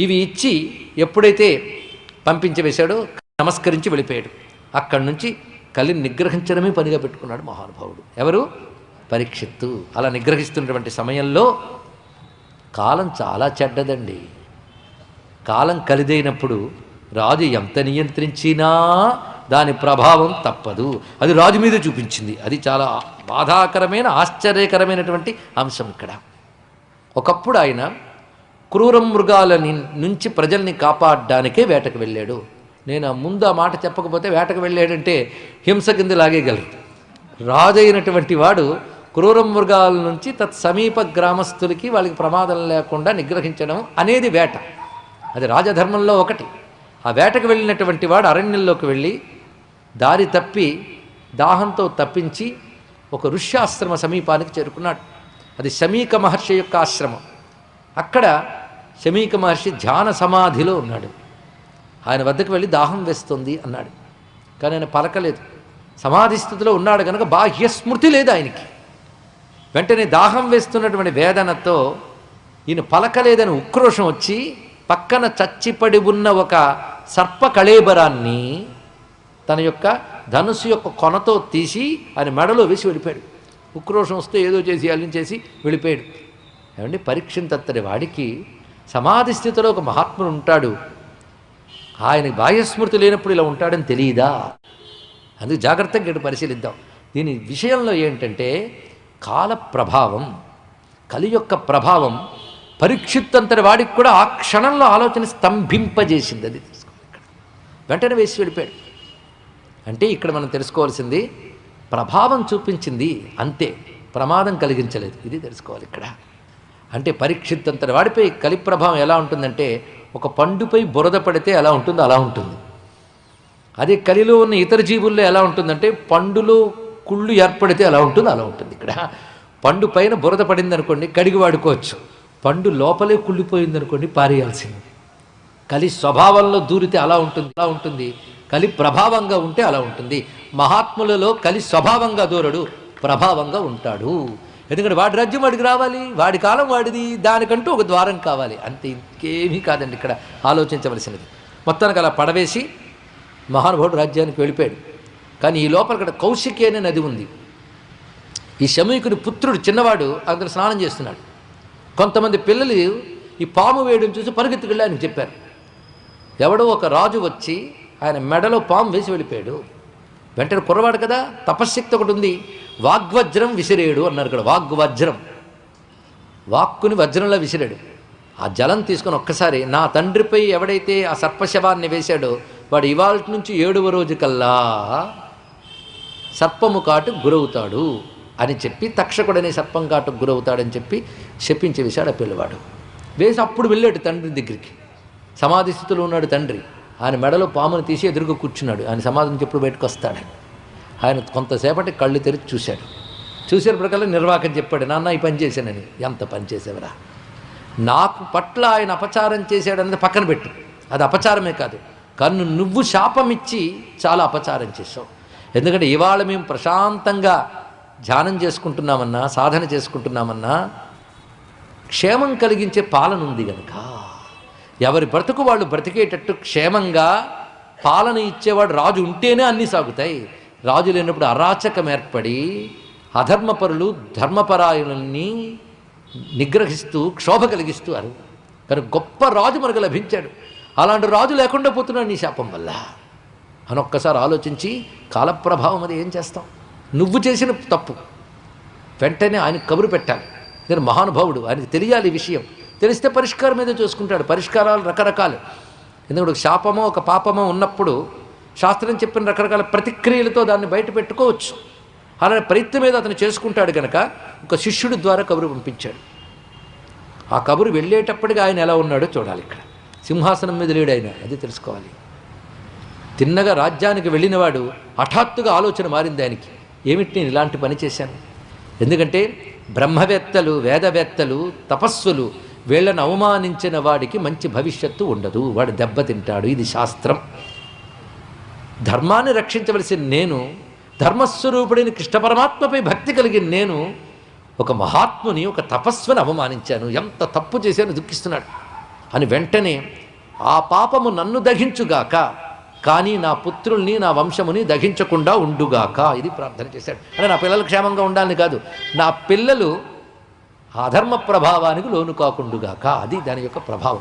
ఇవి ఇచ్చి ఎప్పుడైతే పంపించవేశాడో నమస్కరించి వెళ్ళిపోయాడు. అక్కడి నుంచి కలిని నిగ్రహించడమే పనిగా పెట్టుకున్నాడు మహానుభావుడు. ఎవరు? పరీక్షిత్తు. అలా నిగ్రహిస్తున్నటువంటి సమయంలో కాలం చాలా చెడ్డదండి. కాలం కలిదైనప్పుడు రాజు ఎంత నియంత్రించినా దాని ప్రభావం తప్పదు. అది రాజు మీద చూపించింది. అది చాలా బాధాకరమైన ఆశ్చర్యకరమైనటువంటి అంశం ఇక్కడ. ఒకప్పుడు ఆయన క్రూర మృగాల నుంచి ప్రజల్ని కాపాడడానికే వేటకు వెళ్ళాడు. నేను ఆ ముందు ఆ మాట చెప్పకపోతే వేటకు వెళ్ళాడంటే హింస కింద లాగేయగలరు. రాజైనటువంటి వాడు క్రూర మృగాల నుంచి తత్ సమీప గ్రామస్తులకి వాళ్ళకి ప్రమాదం లేకుండా నిగ్రహించడం అనేది వేట. అది రాజధర్మంలో ఒకటి. ఆ వేటకు వెళ్ళినటువంటి వాడు అరణ్యంలోకి వెళ్ళి దారి తప్పి దాహంతో తప్పించి ఒక ఋష్యాశ్రమ సమీపానికి చేరుకున్నాడు. అది శమీక మహర్షి యొక్క ఆశ్రమం. అక్కడ శమీక మహర్షి ధ్యాన సమాధిలో ఉన్నాడు. ఆయన వద్దకు వెళ్ళి దాహం వేస్తుంది అన్నాడు. కానీ ఆయన పలకలేదు. సమాధి స్థితిలో ఉన్నాడు కనుక బాహ్య స్మృతి లేదు ఆయనకి. వెంటనే దాహం వేస్తున్నటువంటి వేదనతో ఈయన పలకలేదని ఉక్రోషం వచ్చి పక్కన చచ్చిపడి ఉన్న ఒక సర్ప కళేబరాన్ని తన యొక్క ధనుసు యొక్క కొనతో తీసి ఆయన మెడలో వేసి వెళ్ళిపోయాడు. ఉక్రోషం వస్తే ఏదో చేసి అల్లించేసి చేసి వెళ్ళిపోయాడు. ఏమండి? పరీక్షింతత్తడి వాడికి సమాధి స్థితిలో ఒక మహాత్ముడు ఉంటాడు. ఆయన బాహ్యస్మృతి లేనప్పుడు ఇలా ఉంటాడని తెలియదా? అందుకు జాగ్రత్తగా ఇక్కడ పరిశీలిద్దాం. దీని విషయంలో ఏంటంటే కాల ప్రభావం కలి యొక్క ప్రభావం పరీక్షిత్తంతటి వాడికి కూడా ఆ క్షణంలో ఆలోచన స్తంభింపజేసింది అది. తెలుసుకోవాలి ఇక్కడ వెంటనే వేసి వెళ్ళిపోయాడు. అంటే ఇక్కడ మనం తెలుసుకోవాల్సింది ప్రభావం చూపించింది అంతే. ప్రమాదం కలిగించలేదు. ఇది తెలుసుకోవాలి ఇక్కడ. అంటే పరీక్షిత్తంతటి వాడిపై కలి ప్రభావం ఎలా ఉంటుందంటే ఒక పండుపై బురద పడితే ఎలా ఉంటుందో అలా ఉంటుంది. అదే కలిలో ఉన్న ఇతర జీవుల్లో ఎలా ఉంటుందంటే పండులో కుళ్ళు ఏర్పడితే ఎలా ఉంటుందో అలా ఉంటుంది ఇక్కడ. పండు పైన బురద పడింది అనుకోండి కడిగి వాడుకోవచ్చు. పండు లోపలే కుళ్ళిపోయింది అనుకోండి పారేయాల్సింది. కలి స్వభావంలో దూరితే అలా ఉంటుంది అలా ఉంటుంది. కలి ప్రభావంగా ఉంటే అలా ఉంటుంది. మహాత్ములలో కలి స్వభావంగా దూరడు ప్రభావంగా ఉంటాడు. ఎందుకంటే వాడి రాజ్యం వాడికి రావాలి వాడి కాలం వాడిది దానికంటూ ఒక ద్వారం కావాలి. అంతే ఇంకేమీ కాదండి ఇక్కడ ఆలోచించవలసినది. మొత్తానికి అలా పడవేసి మహానుభావుడు రాజ్యానికి వెళ్ళిపోయాడు. కానీ ఈ లోపల ఇక్కడ కౌశికి అనే నది ఉంది. ఈ శమీకుని పుత్రుడు చిన్నవాడు అక్కడ స్నానం చేస్తున్నాడు. కొంతమంది పిల్లలు ఈ పాము వేయడం చూసి పరిగెత్తుకెళ్ళి ఆయనకు చెప్పారు. ఎవడో ఒక రాజు వచ్చి ఆయన మెడలో పాము వేసి వెళ్ళిపోయాడు. వెంటనే కుర్రవాడు కదా తపశ్శక్తి ఒకటి ఉంది. వాగ్వజ్రం విసిరేడు అన్నారు ఇక్కడ వాగ్వజ్రం. వాక్కుని వజ్రంలో విసిరాడు. ఆ జలం తీసుకొని ఒక్కసారి నా తండ్రిపై ఎవడైతే ఆ సర్పశవాన్ని వేశాడో వాడు ఇవాళ నుంచి ఏడవ రోజు కల్లా సర్పము కాటు గురవుతాడు అని చెప్పి తక్షకుడనే సర్పం కాటు గురవుతాడని చెప్పి శపించి వేశాడు ఆ పిల్లవాడు. వేసి అప్పుడు వెళ్ళాడు తండ్రి దగ్గరికి. సమాధి స్థితిలో ఉన్నాడు తండ్రి. ఆయన మెడలో పామును తీసి ఎదురుగా కూర్చున్నాడు. ఆయన సమాధి నుంచి ఎప్పుడు బయటకు వస్తాడు ఆయన కొంతసేపటి కళ్ళు తెరిచి చూశాడు. చూసేటప్పటికల్లా నిర్వాకం చెప్పాడు నాన్న ఈ పని చేశానని. ఎంత పని చేసేవరా నాకు పట్ల ఆయన అపచారం చేశాడన్నది పక్కన పెట్టు. అది అపచారమే కాదు. కన్ను నువ్వు శాపం ఇచ్చి చాలా అపచారం చేసావు ఎందుకంటే ఇవాళ మేము ప్రశాంతంగా ధ్యానం చేసుకుంటున్నామన్నా సాధన చేసుకుంటున్నామన్నా క్షేమం కలిగించే పాలన ఉంది కనుక ఎవరి బ్రతుకు వాళ్ళు బ్రతికేటట్టు క్షేమంగా పాలన ఇచ్చేవాడు రాజు ఉంటేనే అన్నీ సాగుతాయి. రాజు లేనప్పుడు అరాచకం ఏర్పడి అధర్మపరులు ధర్మపరాయణుల్ని నిగ్రహిస్తూ క్షోభ కలిగిస్తూ అరు కనుక గొప్ప రాజు మనకు లభించాడు. అలాంటి రాజు లేకుండా పోతున్నాడు నీ శాపం వల్ల. అని ఒక్కసారి ఆలోచించి కాలప్రభావం అది ఏం చేస్తాం? నువ్వు చేసిన తప్పు. వెంటనే ఆయన కబురు పెట్టాలి. నేను మహానుభావుడు ఆయనకు తెలియాలి విషయం. తెలిస్తే పరిష్కారం ఏదో చూసుకుంటాడు. పరిష్కారాలు రకరకాలు. ఎందుకంటే ఒక శాపమో ఒక పాపమో ఉన్నప్పుడు శాస్త్రం చెప్పిన రకరకాల ప్రతిక్రియలతో దాన్ని బయట పెట్టుకోవచ్చు. అలాంటి ప్రయత్నం మీద అతను చేసుకుంటాడు కనుక ఒక శిష్యుడి ద్వారా కబురు పంపించాడు. ఆ కబురు వెళ్ళేటప్పటికి ఆయన ఎలా ఉన్నాడో చూడాలి ఇక్కడ. సింహాసనం మీద లేడు ఆయన అది తెలుసుకోవాలి. తిన్నగా రాజ్యానికి వెళ్ళినవాడు హఠాత్తుగా ఆలోచన మారింది ఆయనకి. ఏమిటి నేను ఇలాంటి పని చేశాను? ఎందుకంటే బ్రహ్మవేత్తలు వేదవేత్తలు తపస్సులు వీళ్ళను అవమానించిన వాడికి మంచి భవిష్యత్తు ఉండదు. వాడు దెబ్బతింటాడు. ఇది శాస్త్రం. ధర్మాన్ని రక్షించవలసిన నేను ధర్మస్వరూపుడైన కృష్ణ పరమాత్మపై భక్తి కలిగిన నేను ఒక మహాత్ముని ఒక తపస్సుని అవమానించాను. ఎంత తప్పు చేశాను దుఃఖిస్తున్నాడు. అని వెంటనే ఆ పాపము నన్ను దహించుగాక కానీ నా పుత్రుల్ని నా వంశముని దహించకుండా ఉండుగాక ఇది ప్రార్థన చేశాడు. అంటే నా పిల్లలు క్షేమంగా ఉండాలని కాదు. నా పిల్లలు అధర్మ ప్రభావానికి లోను కాకుండుగాక అది దాని యొక్క ప్రభావం.